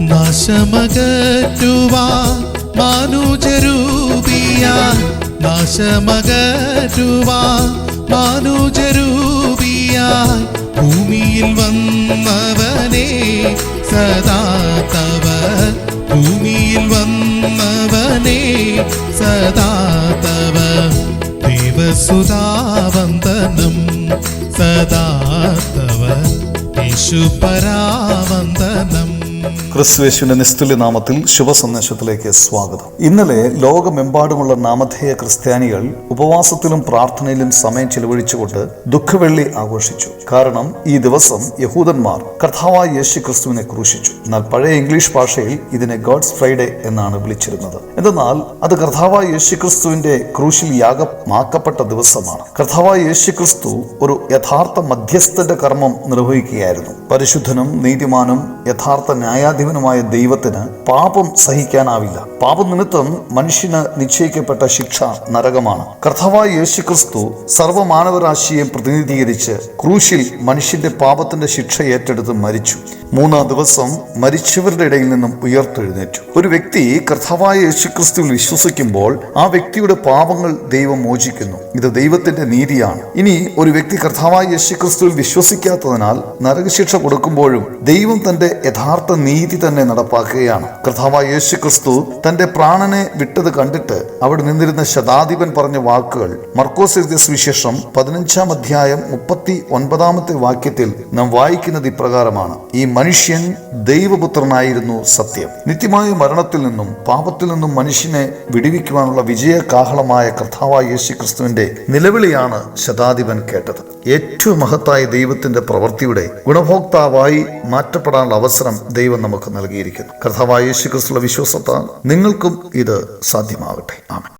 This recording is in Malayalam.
നാശമകറ്റുവാൻ മാനുജരൂപിയ. നാശമകറ്റുവാൻ മാനുജരൂപിയ. ഭൂമിയിൽ വന്നവനെ സദാ തവ ഭൂമിയിൽ വന്നവനെ സദാ തവ ദേവസുതാവന്ദനം സദാ തവ യേശുപരാവന്ദനം ക്രിസ്തുവേശുവിന്റെ നിസ്തുല്യ നാമത്തിൽ ശുഭസന്ദേശത്തിലേക്ക് സ്വാഗതം. ഇന്നലെ ലോകമെമ്പാടുമുള്ള നാമധേയ ക്രിസ്ത്യാനികൾ ഉപവാസത്തിലും പ്രാർത്ഥനയിലും സമയം ചെലവഴിച്ചുകൊണ്ട് ദുഃഖവെള്ളി ആഘോഷിച്ചു. കാരണം ഈ ദിവസം യഹൂദന്മാർ കർത്താവായ യേശു ക്രിസ്തുവിനെ ക്രൂശിച്ചു. എന്നാൽ പഴയ ഇംഗ്ലീഷ് ഭാഷയിൽ ഇതിനെ ഗോഡ്സ് ഫ്രൈഡേ എന്നാണ് വിളിച്ചിരുന്നത്. എന്തെന്നാൽ അത് കർത്താവായ യേശു ക്രിസ്തുവിന്റെ ക്രൂശിൽ യാഗമാക്കപ്പെട്ട ദിവസമാണ്. കർത്താവായ യേശു ക്രിസ്തു ഒരു യഥാർത്ഥ മധ്യസ്ഥന്റെ കർമ്മം നിർവഹിക്കുകയായിരുന്നു. പരിശുദ്ധനും നീതിമാനും യഥാർത്ഥ ന്യായാധിപനുമായ ദൈവത്തിന് പാപം സഹിക്കാനാവില്ല. പാപനിമിത്തം മനുഷ്യന് നിശ്ചയിക്കപ്പെട്ട ശിക്ഷ നരകമാണ്. കർത്താവായ യേശു ക്രിസ്തു സർവമാനവരാശിയെ പ്രതിനിധീകരിച്ച് ക്രൂശിൽ മനുഷ്യന്റെ പാപത്തിന്റെ ശിക്ഷ ഏറ്റെടുത്ത് മരിച്ചു. മൂന്നാം ദിവസം മരിച്ചവരുടെ ഇടയിൽ നിന്നും ഉയർത്തെഴുന്നേറ്റു. ഒരു വ്യക്തി കർത്താവായ യേശു ക്രിസ്തുവിൽ വിശ്വസിക്കുമ്പോൾ ആ വ്യക്തിയുടെ പാപങ്ങൾ ദൈവം മോചിക്കുന്നു. ഇത് ദൈവത്തിന്റെ നീതിയാണ്. ഇനി ഒരു വ്യക്തി കർത്താവായ യേശു ക്രിസ്തുവിൽ വിശ്വസിക്കാത്തതിനാൽ നരകശിക്ഷ കൊടുക്കുമ്പോഴും ദൈവം തന്റെ യഥാർത്ഥ നീതി തന്നെ നടപ്പാക്കുകയാണ്. കർത്താവ് യേശു ക്രിസ്തു തന്റെ പ്രാണനെ വിട്ടത് കണ്ടിട്ട് അവിടെ നിന്നിരുന്ന ശതാധിപൻ പറഞ്ഞ വാക്കുകൾ മർക്കോസ് എഴുതിയ സുവിശേഷം പതിനഞ്ചാം അധ്യായം മുപ്പത്തി ഒൻപതാമത്തെ വാക്യത്തിൽ നാം വായിക്കുന്നത് ഇപ്രകാരമാണ്. ഈ മനുഷ്യൻ ദൈവപുത്രനായിരുന്നു സത്യം. നിത്യമായ മരണത്തിൽ നിന്നും പാപത്തിൽ നിന്നും മനുഷ്യനെ വിടുവിക്കുവാനുള്ള വിജയകാഹളമായ കർത്താവായ യേശു ക്രിസ്തുവിന്റെ നിലവിളിയാണ് ശതാധിപൻ കേട്ടത്. ഏറ്റവും മഹത്തായ ദൈവത്തിന്റെ പ്രവൃത്തിയുടെ ഗുണഭോക്താവായി മാറ്റപ്പെടാനുള്ള അവസരം ദൈവം നമുക്ക് നൽകിയിരിക്കുന്നു. കർത്താവായ യേശു ക്രിസ്തുള്ള വിശ്വാസത്താൽ നിങ്ങൾക്കും ഇത് സാധ്യമാവട്ടെ. ആമൻ.